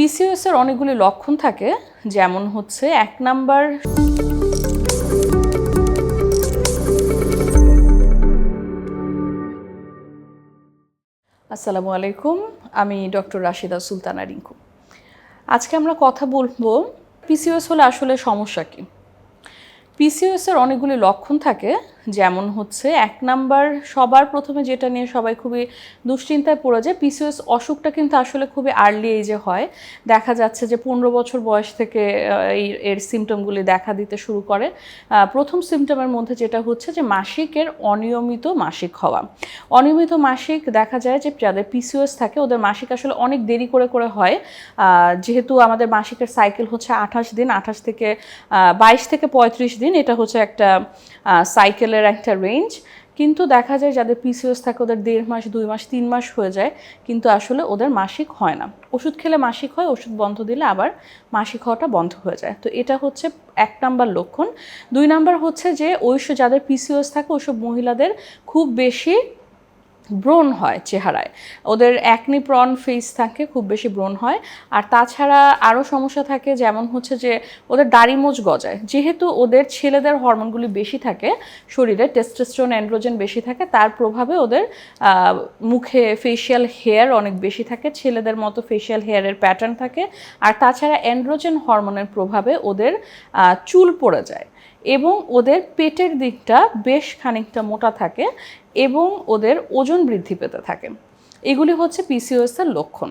PCOS এর অনেকগুলি লক্ষণ থাকে, যেমন হচ্ছে এক নাম্বার আসসালামু আলাইকুম, আমি ডক্টর রাশিদা সুলতানা রিঙ্কু। আজকে আমরা কথা বলব পিসিওএস হলে আসলে সমস্যা কী। পিসিওএস এর অনেকগুলি লক্ষণ থাকে যেমন হচ্ছে, এক নাম্বার সবার প্রথমে যেটা নিয়ে সবাই খুবই দুশ্চিন্তায় পড়ে যায় পিসিওএস অসুখটা কিন্তু আসলে খুবই আর্লি এজে হয়। দেখা যাচ্ছে যে পনেরো বছর বয়স থেকে এই এর সিমটমগুলি দেখা দিতে শুরু করে। প্রথম সিমটমের মধ্যে যেটা হচ্ছে যে মাসিকের অনিয়মিত মাসিক হওয়া। অনিয়মিত মাসিক দেখা যায় যে যাদের পিসিওএস থাকে, ওদের মাসিক আসলে অনেক দেরি করে করে হয়। যেহেতু আমাদের মাসিকের সাইকেল হচ্ছে আঠাশ দিন, আঠাশ থেকে বাইশ থেকে পঁয়ত্রিশ দিন, এটা হচ্ছে একটা সাইকেলের একটা রেঞ্জ কিন্তু দেখা যায় যাদের পিসিওস থাকে ওদের দেড় মাস, দুই মাস, তিন মাস হয়ে যায়, কিন্তু আসলে ওদের মাসিক হয় না। ওষুধ খেলে মাসিক হয়, ওষুধ বন্ধ দিলে আবার মাসিক হওয়াটা বন্ধ হয়ে যায়। তো এটা হচ্ছে এক নাম্বার লক্ষণ। দুই নাম্বার হচ্ছে যে ওইসব যাদের পিসিওস থাকে ওইসব মহিলাদের খুব বেশি ব্রণ হয় চেহারায়। ওদের একনি প্রন ফেস থাকে, খুব বেশি ব্রণ হয়। আর তাছাড়া আরও সমস্যা থাকে, যেমন হচ্ছে যে ওদের দাড়িমোজ গজায়। যেহেতু ওদের ছেলেদের হরমোনগুলি বেশি থাকে, শরীরে টেস্টোস্টেরন অ্যান্ড্রোজেন বেশি থাকে, তার প্রভাবে ওদের মুখে ফেশিয়াল হেয়ার অনেক বেশি থাকে, ছেলেদের মতো ফেশিয়াল হেয়ারের প্যাটার্ন থাকে। আর তাছাড়া অ্যান্ড্রোজেন হরমোনের প্রভাবে ওদের চুল পড়ে যায়। এবং ওদের পেটের দিকটা বেশ খানিকটা মোটা থাকে এবং ওদের ওজন বৃদ্ধি পেতে থাকে। এগুলি হচ্ছে পিসিওএসের লক্ষণ।